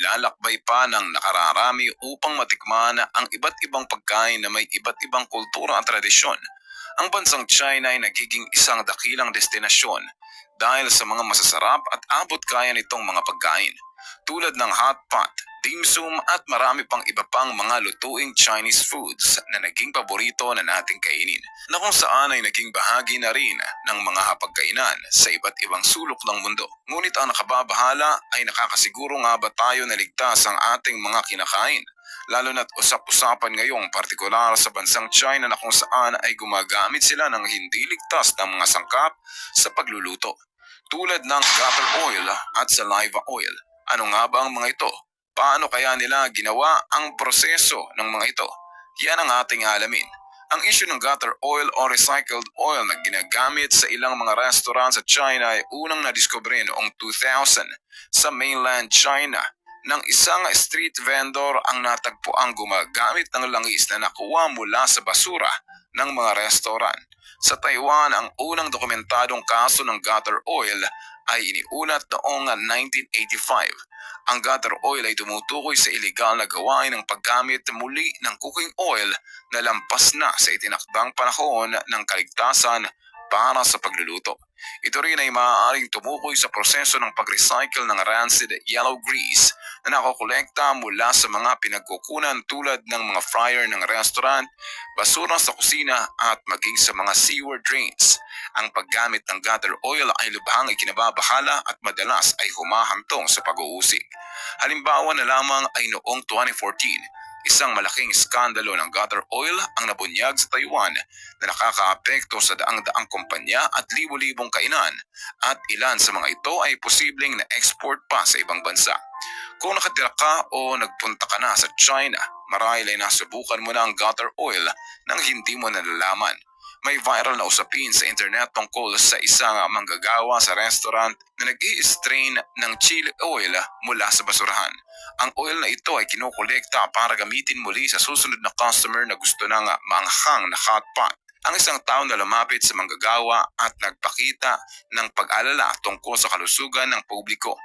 nilalakbay pa ng nakararami upang matikman ang iba't ibang pagkain na may iba't ibang kultura at tradisyon. Ang bansang China ay nagiging isang dakilang destinasyon dahil sa mga masasarap at abot kaya nitong mga pagkain tulad ng hot pot, dim sum at marami pang iba pang mga lutuing Chinese foods na naging paborito na nating kainin na kung saan ay naging bahagi na rin ng mga hapagkainan sa iba't ibang sulok ng mundo. Ngunit ang nakababahala ay nakakasiguro nga ba tayo na ligtas ang ating mga kinakain lalo na't usap-usapan ngayong partikular sa bansang China na kung saan ay gumagamit sila ng hindi ligtas na mga sangkap sa pagluluto tulad ng gutter oil at saliva oil. Ano nga ba ang mga ito? Paano kaya nila ginawa ang proseso ng mga ito? Yan ang ating alamin. Ang issue ng gutter oil o recycled oil na ginagamit sa ilang mga restaurant sa China ay unang nadiskubre noong 2000 sa mainland China ng isang street vendor ang natagpo ang gumagamit ng langis na nakuha mula sa basura ng mga restaurant. Sa Taiwan, ang unang dokumentadong kaso ng gutter oil ay iniulat noong 1985. Ang gutter oil ay tumutukoy sa ilegal na gawain ng paggamit muli ng cooking oil na lampas na sa itinakdang panahon ng kaligtasan para sa pagluluto. Ito rin ay maaaring tumukoy sa proseso ng pag-recycle ng rancid yellow grease na nakokolekta mula sa mga pinagkukunan tulad ng mga fryer ng restaurant, basura sa kusina at maging sa mga sewer drains. Ang paggamit ng gutter oil ay lubhang ikinababahala at madalas ay humahantong sa pag-uusig. Halimbawa na lamang ay noong 2014 Isang malaking skandalo ng gutter oil ang nabunyag sa Taiwan na nakakaapekto sa daang-daang kumpanya at libo-libong kainan at ilan sa mga ito ay posibleng na-export pa sa ibang bansa. Kung nakatira ka o nagpunta ka na sa China, marahil ay nasubukan mo na ang gutter oil nang hindi mo nalalaman. May viral na usapin sa internet tungkol sa isang manggagawa sa restaurant na nag strain ng chili oil mula sa basurahan. Ang oil na ito ay kinukolekta para gamitin muli sa susunod na customer na gusto ng maanghang na hot pot. Ang isang tao na lumapit sa manggagawa at nagpakita ng pag-alala tungkol sa kalusugan ng publiko.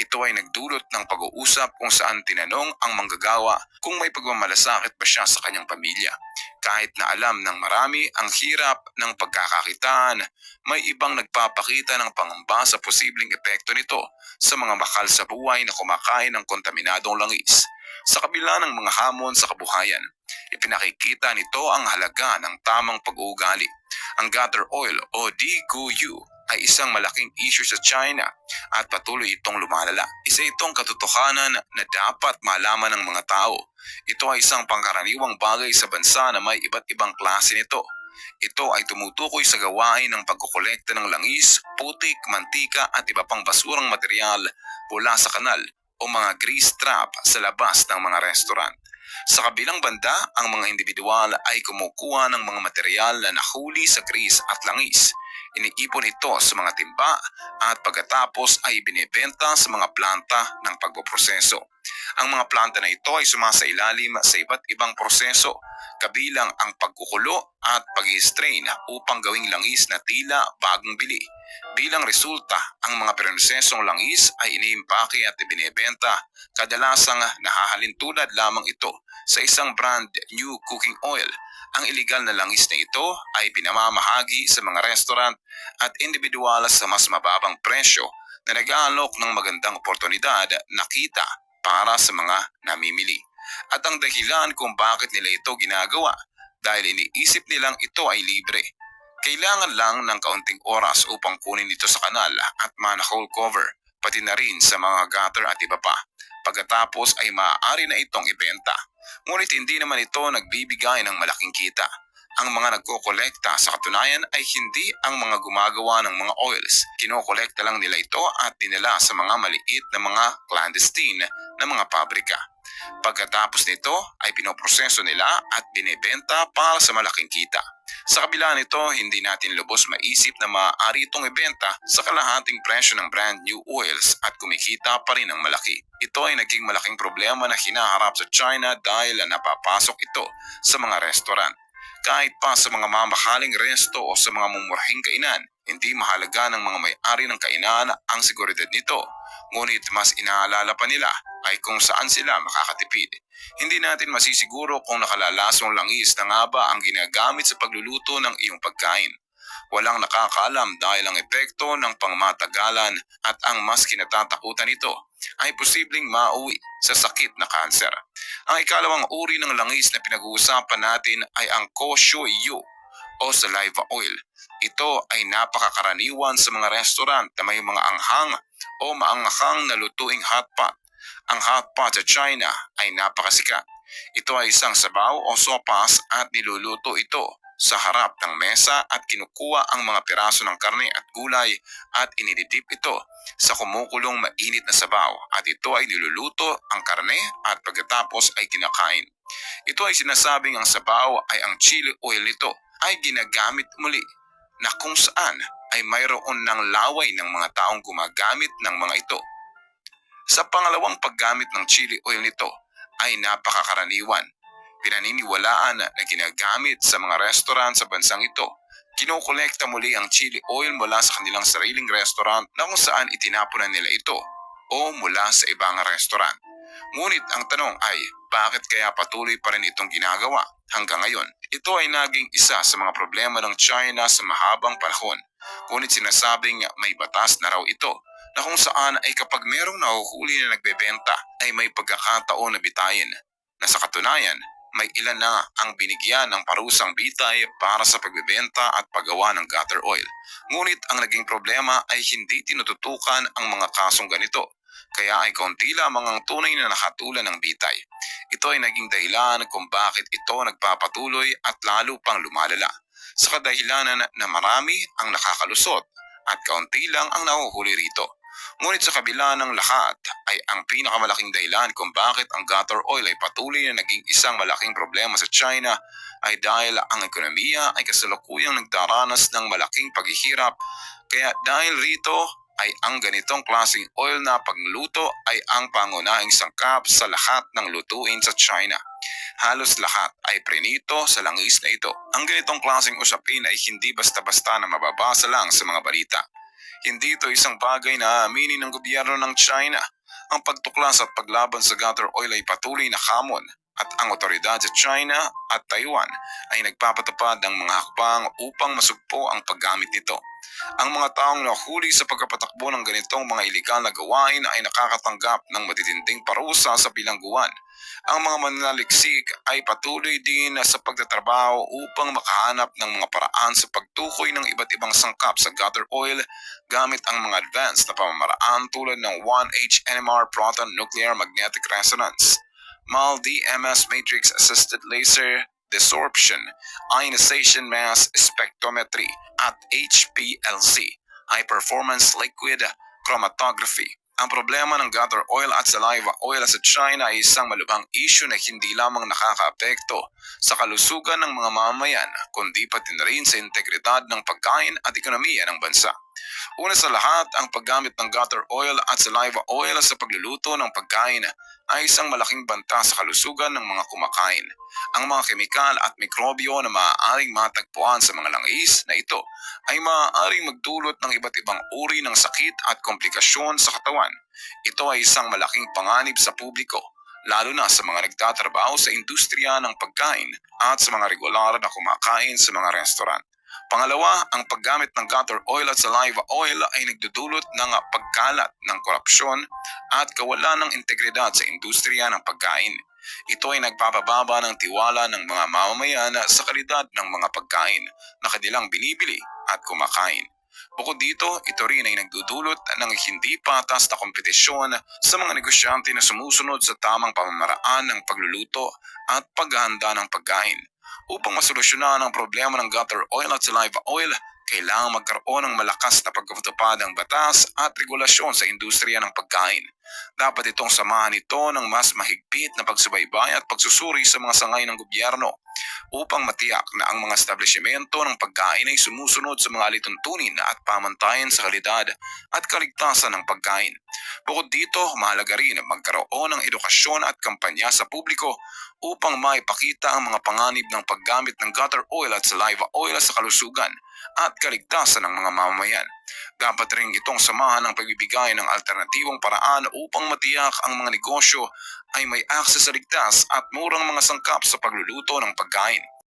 Ito ay nagdulot ng pag-uusap kung saan tinanong ang manggagawa kung may pagmamalasakit ba siya sa kanyang pamilya. Kahit na alam ng marami ang hirap ng pagkakakitaan, may ibang nagpapakita ng pangamba sa posibleng epekto nito sa mga bakal sa buhay na kumakain ng kontaminadong langis. Sa kabila ng mga hamon sa kabuhayan, ipinakikita nito ang halaga ng tamang pag-uugali. Ang gutter oil o DGU ay isang malaking issue sa China at patuloy itong lumalala. Isa itong katotohanan na dapat malaman ng mga tao. Ito ay isang pangkaraniwang bagay sa bansa na may iba't ibang klase nito. Ito ay tumutukoy sa gawain ng pagkukolekta ng langis, putik, mantika at iba pang basurang material mula sa kanal o mga grease trap sa labas ng mga restaurant. Sa kabilang banda, ang mga individual ay kumukuha ng mga material na nahuli sa grease at langis. Iniipon ito sa mga timba at pagkatapos ay binibenta sa mga planta ng pagpoproseso. Ang mga planta na ito ay sumasailalim sa iba't ibang proseso kabilang ang pagkukulo at pag-strain upang gawing langis na tila bagong bili. Bilang resulta, ang mga prosesong langis ay iniimpake at ibinebenta. Kadalasang nahahalintulad lamang ito sa isang brand new cooking oil. Ang iligal na langis na ito ay pinamamahagi sa mga restaurant at individual sa mas mababang presyo na nag-aalok ng magandang oportunidad na kita para sa mga namimili. At ang dahilan kung bakit nila ito ginagawa dahil iniisip nilang ito ay libre. Kailangan lang ng kaunting oras upang kunin ito sa kanal at manhole cover, pati na rin sa mga gutter at iba pa. Pagkatapos ay maaari na itong ibenta. Ngunit hindi naman ito nagbibigay ng malaking kita. Ang mga nagkokolekta sa katunayan ay hindi ang mga gumagawa ng mga oils. Kinokolekta lang nila ito at dinala sa mga maliit na mga clandestine na mga pabrika. Pagkatapos nito ay pinoproseso nila at binebenta para sa malaking kita. Sa kabila nito, hindi natin lubos maisip na maaari itong ibenta sa kalahating presyo ng brand new oils at kumikita pa rin ng malaki. Ito ay naging malaking problema na hinaharap sa China dahil napapasok ito sa mga restaurant. Kahit pa sa mga mamahaling resto o sa mga mumurahing kainan, hindi mahalaga ng mga may-ari ng kainan ang seguridad nito. Ngunit mas inaalala pa nila ay kung saan sila makakatipid. Hindi natin masisiguro kung nakalalasong langis na nga ba ang ginagamit sa pagluluto ng iyong pagkain. Walang nakakaalam dahil ang epekto ng pangmatagalan at ang mas kinatatakutan nito ay posibleng mauwi sa sakit na kanser. Ang ikalawang uri ng langis na pinag-uusapan natin ay ang Koshoyu o saliva oil. Ito ay napakakaraniwan sa mga restaurant na may mga anghang o maanghang na lutuing hot pot. Ang hot pot sa China ay napakasikat. Ito ay isang sabaw o sopas at niluluto ito sa harap ng mesa at kinukuha ang mga piraso ng karne at gulay at inididip ito sa kumukulong mainit na sabaw at ito ay niluluto ang karne at pagkatapos ay kinakain. Ito ay sinasabing ang sabaw ay ang chili oil nito ay ginagamit muli na kung saan ay mayroon ng laway ng mga taong gumagamit ng mga ito. Sa pangalawang paggamit ng chili oil nito ay napakakaraniwan pinaniniwalaan na ginagamit sa mga restaurant sa bansang ito. Kinokolekta muli ang chili oil mula sa kanilang sariling restaurant na kung saan itinapunan nila ito o mula sa ibang restaurant. Ngunit ang tanong ay, bakit kaya patuloy pa rin itong ginagawa hanggang ngayon? Ito ay naging isa sa mga problema ng China sa mahabang panahon. Ngunit sinasabing may batas na raw ito na kung saan ay kapag merong nahuhuli na nagbebenta ay may pagkakataon na bitayin na sa katunayan may ilan na ang binigyan ng parusang bitay para sa pagbebenta at paggawa ng gutter oil. Ngunit ang naging problema ay hindi tinututukan ang mga kasong ganito, kaya ay kaunti lamang ang tunay na nakatulan ng bitay. Ito ay naging dahilan kung bakit ito nagpapatuloy at lalo pang lumalala. Sa kadahilanan na marami ang nakakalusot at kaunti lang ang nahuhuli rito. Ngunit sa kabila ng lahat ay ang pinakamalaking dahilan kung bakit ang gutter oil ay patuloy na naging isang malaking problema sa China ay dahil ang ekonomiya ay kasalukuyang nagdaranas ng malaking paghihirap kaya dahil rito ay ang ganitong klaseng oil na pagluto ay ang pangunahing sangkap sa lahat ng lutuin sa China. Halos lahat ay prenito sa langis na ito. Ang ganitong klaseng usapin ay hindi basta-basta na mababasa lang sa mga balita. Hindi ito isang bagay na aaminin ng gobyerno ng China. Ang pagtuklas at paglaban sa gutter oil ay patuloy na hamon at ang otoridad sa China at Taiwan ay nagpapatupad ng mga hakbang upang masugpo ang paggamit nito. Ang mga taong nahuli sa pagkapatakbo ng ganitong mga ilegal na gawain ay nakakatanggap ng matitinding parusa sa bilangguan ang mga mananaliksik ay patuloy din sa pagtatrabaho upang makahanap ng mga paraan sa pagtukoy ng iba't ibang sangkap sa gutter oil gamit ang mga advanced na pamamaraan tulad ng 1H NMR proton nuclear magnetic resonance, MAL DMS matrix assisted laser desorption, ionization mass spectrometry at HPLC, high performance liquid chromatography. Ang problema ng gutter oil at saliva oil sa China ay isang malubhang issue na hindi lamang nakakaapekto sa kalusugan ng mga mamayan kundi pati na rin sa integridad ng pagkain at ekonomiya ng bansa. Una sa lahat, ang paggamit ng gutter oil at saliva oil sa pagluluto ng pagkain ay isang malaking banta sa kalusugan ng mga kumakain. Ang mga kemikal at mikrobyo na maaaring matagpuan sa mga langis na ito ay maaaring magdulot ng iba't ibang uri ng sakit at komplikasyon sa katawan. Ito ay isang malaking panganib sa publiko, lalo na sa mga nagtatrabaho sa industriya ng pagkain at sa mga regular na kumakain sa mga restaurant. Pangalawa, ang paggamit ng gutter oil at saliva oil ay nagdudulot ng pagkalat ng korupsyon at kawalan ng integridad sa industriya ng pagkain. Ito ay nagpapababa ng tiwala ng mga mamamayan sa kalidad ng mga pagkain na kanilang binibili at kumakain. Bukod dito, ito rin ay nagdudulot ng hindi patas na kompetisyon sa mga negosyante na sumusunod sa tamang pamamaraan ng pagluluto at paghahanda ng pagkain. Upang masolusyonan ang problema ng gutter oil at saliva oil, kailangang magkaroon ng malakas na pagkatupad ng batas at regulasyon sa industriya ng pagkain. Dapat itong samahan ito ng mas mahigpit na pagsubaybay at pagsusuri sa mga sangay ng gobyerno upang matiyak na ang mga establishmento ng pagkain ay sumusunod sa mga alituntunin at pamantayan sa kalidad at kaligtasan ng pagkain. Bukod dito, mahalaga rin na magkaroon ng edukasyon at kampanya sa publiko upang maipakita ang mga panganib ng paggamit ng gutter oil at saliva oil sa kalusugan at kaligtasan ng mga mamamayan. Dapat rin itong samahan ng pagbibigay ng alternatibong paraan upang matiyak ang mga negosyo ay may akses sa ligtas at murang mga sangkap sa pagluluto ng pagkain.